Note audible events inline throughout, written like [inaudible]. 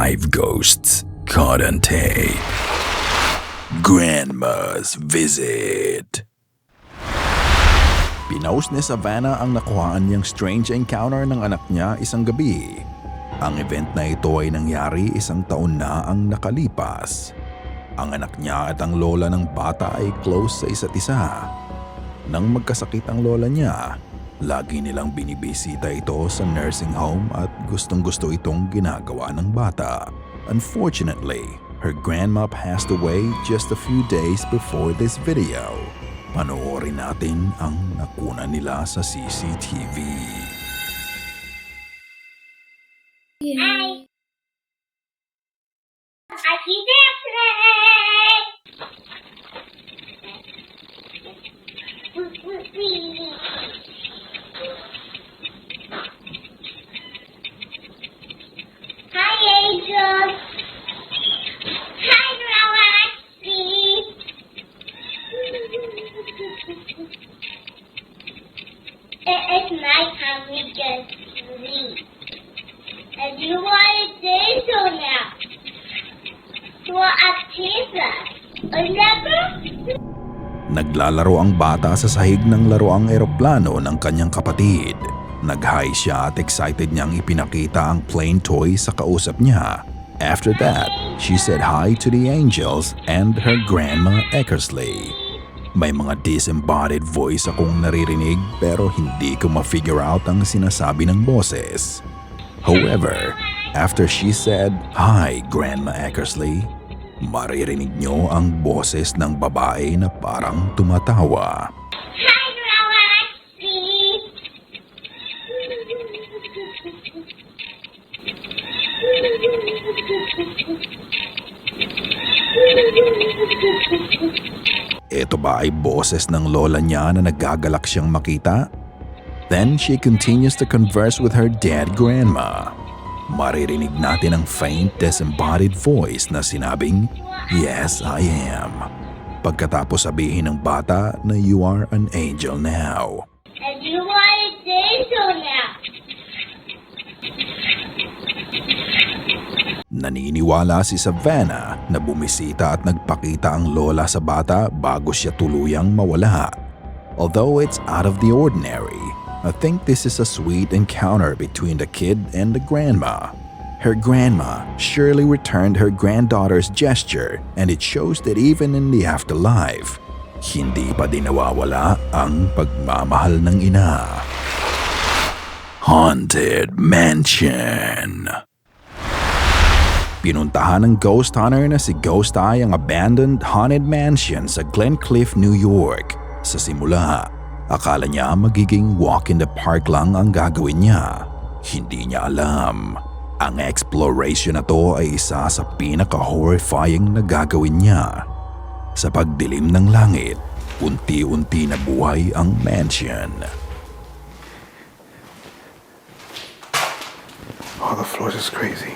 Five ghosts caught on tape. Grandma's visit. Pinost ni Savannah ang nakuhaan niyang strange encounter ng anak niya isang gabi. Ang event na ito ay nangyari isang taon na ang nakalipas. Ang anak niya at ang lola ng bata ay close sa isa't isa. Nang magkasakit ang lola niya, lagi nilang binibisita ito sa nursing home at gustong gusto itong ginagawa ng bata. Unfortunately, her grandma passed away just a few days before this video. Panoorin natin ang nakuna nila sa CCTV. Hi. Aquí different. Hi, Angel. Hi, Roxy. It is night time we can sleep. And you want to do so now. You want a pizza. Remember? Naglalaro ang bata sa sahig ng laruang eroplano ng kanyang kapatid. Nag-high siya at excited niyang ipinakita ang plane toy sa kausap niya. After that, she said hi to the angels and her grandma Eckersley. May mga disembodied voice akong naririnig pero hindi ko ma-figure out ang sinasabi ng boses. However, after she said, Hi, Grandma Eckersley, maririnig nyo ang boses ng babae na parang tumatawa. Hi, Roxy. Ito ba ay boses ng lola niya na nagagalak siyang makita? Then she continues to converse with her dead grandma. Maririnig natin ang faint disembodied voice na sinabing, Yes, I am. Pagkatapos sabihin ng bata na you are an angel now. And you to do so now. Naniniwala si Savannah na bumisita at nagpakita ang lola sa bata bago siya tuluyang mawala. Although it's out of the ordinary, I think this is a sweet encounter between the kid and the grandma. Her grandma surely returned her granddaughter's gesture and it shows that even in the afterlife, hindi pa din nawawala ang pagmamahal ng ina. Haunted Mansion Pinuntahan ng ghost hunter na si Ghost Eye ang abandoned haunted mansion sa Glencliff, New York. Sa simula, akala niya magiging walk in the park lang ang gagawin niya. Hindi niya alam. Ang exploration na to ay isa sa pinaka-horrifying na gagawin niya. Sa pagdilim ng langit, unti-unti na buhay ang mansion. Oh, the floors is crazy.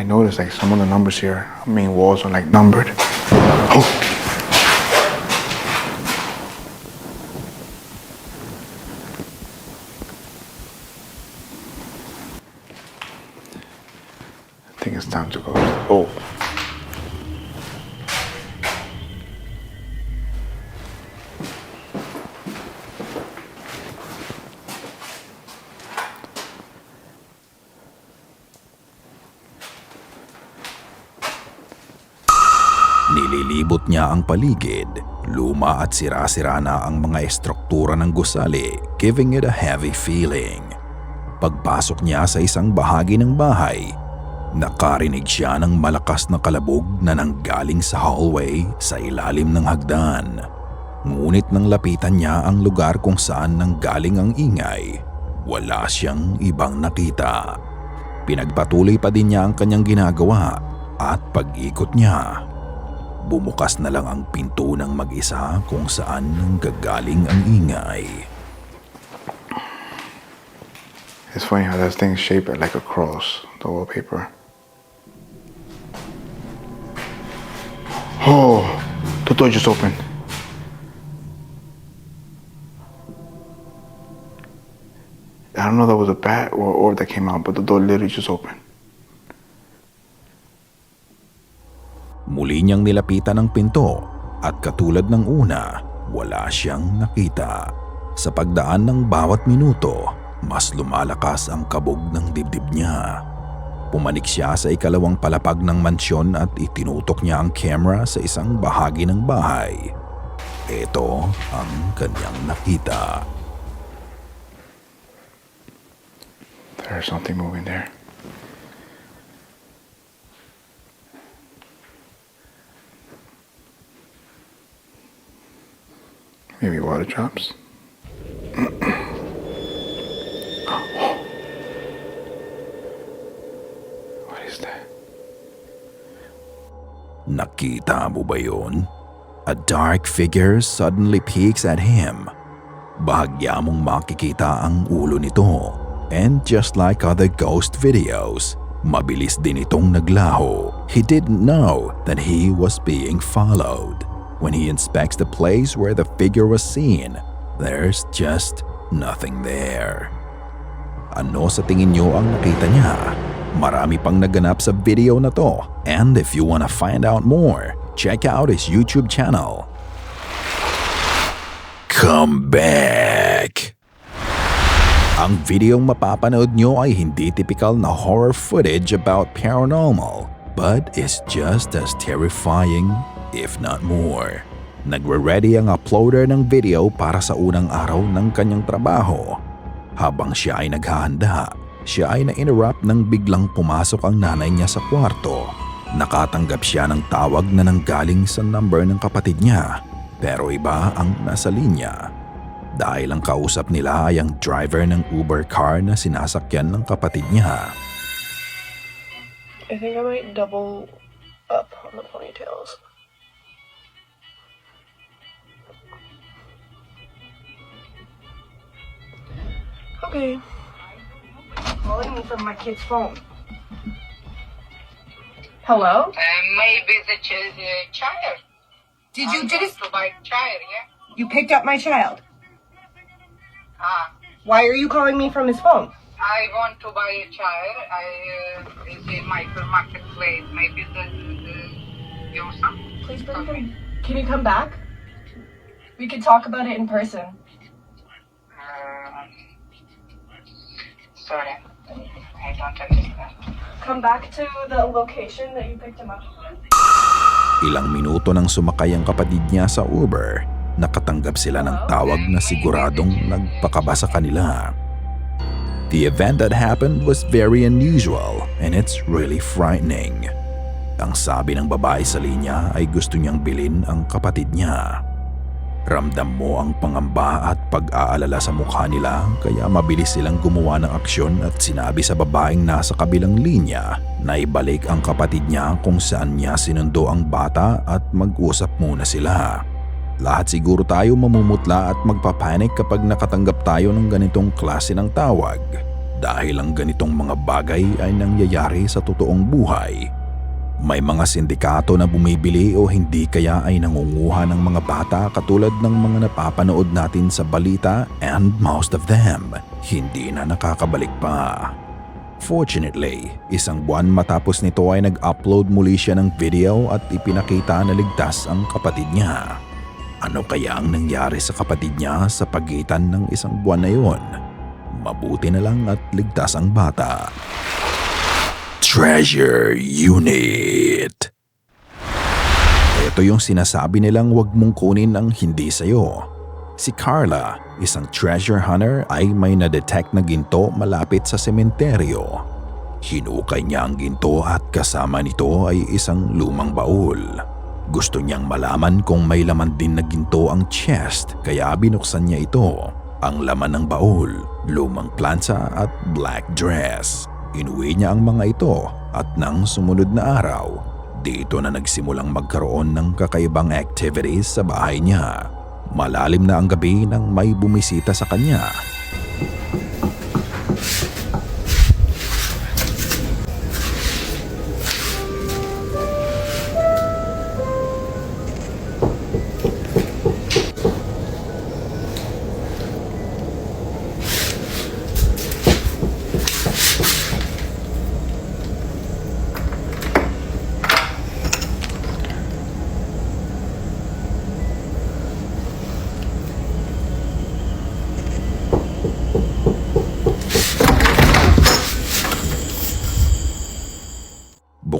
I noticed like some of the numbers here, main walls are like numbered. Oh! I think it's time to go. Oh. Paligid. Luma at sira-sira na ang mga estruktura ng gusali, giving it a heavy feeling. Pagpasok niya sa isang bahagi ng bahay, nakarinig siya ng malakas na kalabog na nanggaling sa hallway sa ilalim ng hagdan. Ngunit nang lapitan niya ang lugar kung saan nanggaling ang ingay, wala siyang ibang nakita. Pinagpatuloy pa din niya ang kanyang ginagawa at pag-ikot niya, Bumukas na lang ang pinto ng mag-isa kung saan gagaling ang ingay. It's funny how that thing's shaped like a cross, the wallpaper. Oh, the door just opened. I don't know if that was a bat or orb that came out, but the door literally just opened. Muli niyang nilapitan ang pinto at katulad ng una, wala siyang nakita. Sa pagdaan ng bawat minuto, mas lumalakas ang kabog ng dibdib niya. Pumanik siya sa ikalawang palapag ng mansyon at itinutok niya ang camera sa isang bahagi ng bahay. Ito ang kanyang nakita. There's something moving there. Water drops. [gasps] what is that? Nakita mo ba yun? A dark figure suddenly peeks at him. Bahagya mong makikita ang ulo nito. And just like other ghost videos, mabilis din itong naglaho. He didn't know that he was being followed. When he inspects the place where the figure was seen, there's just nothing there. Ano sa tingin nyo ang nakita niya? Marami pang naganap sa video na to. And if you wanna find out more, check out his YouTube channel. Come back! Ang videong mapapanood nyo ay hindi typical na horror footage about paranormal, but is just as terrifying, if not more. Nagre-ready ang uploader ng video para sa unang araw ng kanyang trabaho. Habang siya ay naghahanda, siya ay na-interrupt nang biglang pumasok ang nanay niya sa kwarto. Nakatanggap siya ng tawag na nanggaling sa number ng kapatid niya, pero iba ang nasa linya. Dahil ang kausap nila ay ang driver ng Uber car na sinasakyan ng kapatid niya. I think I might double up on the ponytails. Okay. Calling me from my kid's phone. Hello? Uh, maybe the ch- the child. Did I you want just to buy child? Yeah. you picked up my child? Ah, Why are you calling me from his phone? I want to buy a child. I uh, is in Michael Marketplace. Maybe the, the your son. Please bring him. Can you come back? We could talk about it in person. Sorry, I don't understand. Come back to the location that you picked him up. Ilang minuto nang sumakay ang kapatid niya sa Uber, nakatanggap sila ng tawag na siguradong nagpakaba sa kanila. The event that happened was very unusual and it's really frightening. Ang sabi ng babae sa linya ay gusto niyang bilin ang kapatid niya. Ramdam mo ang pangamba at pag-aalala sa mukha nila kaya mabilis silang gumawa ng aksyon at sinabi sa babaeng nasa kabilang linya na ibalik ang kapatid niya kung saan niya sinundo ang bata at mag-usap muna sila. Lahat siguro tayo mamumutla at magpapanik kapag nakatanggap tayo ng ganitong klase ng tawag dahil ang ganitong mga bagay ay nangyayari sa totoong buhay may mga sindikato na bumibili o hindi kaya ay nangunguha ng mga bata katulad ng mga napapanood natin sa balita and most of them hindi na nakakabalik pa. Fortunately, isang buwan matapos nito ay nag-upload muli siya ng video at ipinakita na ligtas ang kapatid niya. Ano kaya ang nangyari sa kapatid niya sa pagitan ng isang buwan na yun? Mabuti na lang at ligtas ang bata. Treasure Unit. Ito yung sinasabi nilang wag mong kunin ang hindi sa'yo. Si Carla, isang treasure hunter ay may na-detect na ginto malapit sa sementeryo. Hinukay niya ang ginto at kasama nito ay isang lumang baul. Gusto niyang malaman kung may laman din na ginto ang chest kaya binuksan niya ito. Ang laman ng baul, lumang plansa at black dress. Inuwi niya ang mga ito at nang sumunod na araw, dito na nagsimulang magkaroon ng kakaibang activities sa bahay niya. Malalim na ang gabi nang may bumisita sa kanya.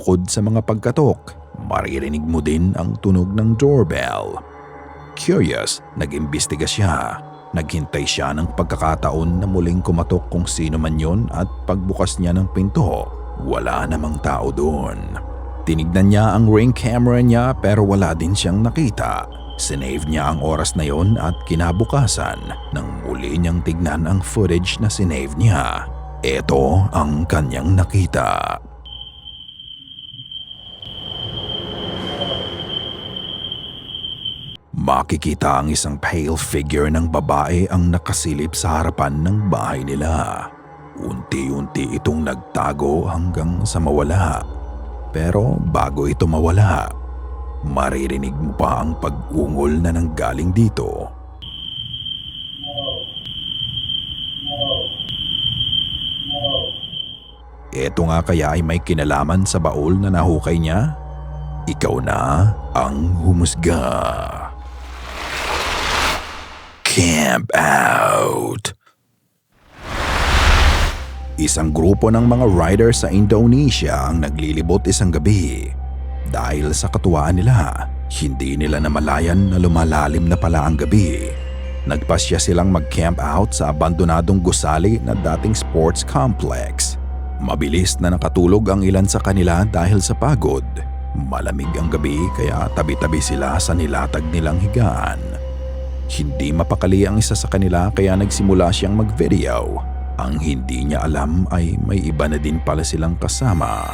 Bukod sa mga pagkatok, maririnig mo din ang tunog ng doorbell. Curious, nag-imbestiga siya. Naghintay siya ng pagkakataon na muling kumatok kung sino man yon at pagbukas niya ng pinto, wala namang tao doon. Tinignan niya ang ring camera niya pero wala din siyang nakita. Sinave niya ang oras na yon at kinabukasan nang muli niyang tignan ang footage na sinave niya. Ito ang kanyang nakita. Makikita ang isang pale figure ng babae ang nakasilip sa harapan ng bahay nila. Unti-unti itong nagtago hanggang sa mawala. Pero bago ito mawala, maririnig mo pa ang pag-ungol na nanggaling dito. Ito nga kaya ay may kinalaman sa baul na nahukay niya? Ikaw na ang humusga. Camp out. Isang grupo ng mga rider sa Indonesia ang naglilibot isang gabi. Dahil sa katuwaan nila, hindi nila namalayan na lumalalim na pala ang gabi. Nagpasya silang mag-camp out sa abandonadong gusali na dating sports complex. Mabilis na nakatulog ang ilan sa kanila dahil sa pagod. Malamig ang gabi kaya tabi-tabi sila sa nilatag nilang higaan. Hindi mapakali ang isa sa kanila kaya nagsimula siyang mag-video. Ang hindi niya alam ay may iba na din pala silang kasama.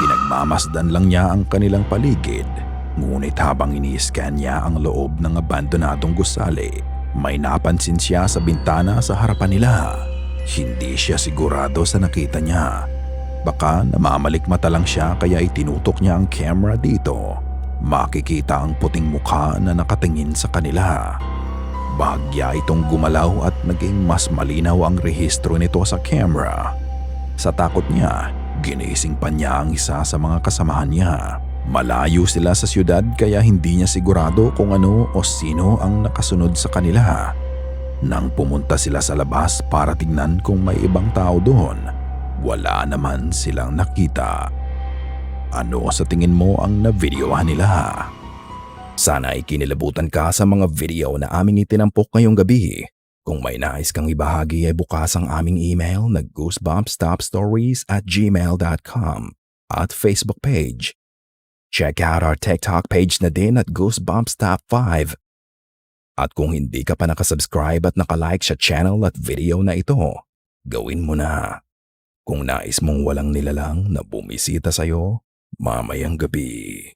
Pinagmamasdan lang niya ang kanilang paligid, ngunit habang ini-scan niya ang loob ng abandonadong gusali, may napansin siya sa bintana sa harapan nila. Hindi siya sigurado sa nakita niya. Baka namamalik mata lang siya kaya itinutok niya ang camera dito. Makikita ang puting mukha na nakatingin sa kanila. Bahagya itong gumalaw at naging mas malinaw ang rehistro nito sa camera. Sa takot niya, ginising pa niya ang isa sa mga kasamahan niya. Malayo sila sa syudad kaya hindi niya sigurado kung ano o sino ang nakasunod sa kanila. Nang pumunta sila sa labas para tignan kung may ibang tao doon, wala naman silang nakita. Ano sa tingin mo ang na-videohan nila? Sana ay kinilabutan ka sa mga video na aming itinampok ngayong gabi. Kung may nais kang ibahagi ay bukas ang aming email na goosebumpstopstories at gmail.com at Facebook page. Check out our TikTok page na din at Goosebumps Top 5. At kung hindi ka pa nakasubscribe at nakalike sa channel at video na ito, gawin mo na. Kung nais mong walang nilalang na bumisita sa'yo, mamayang gabi.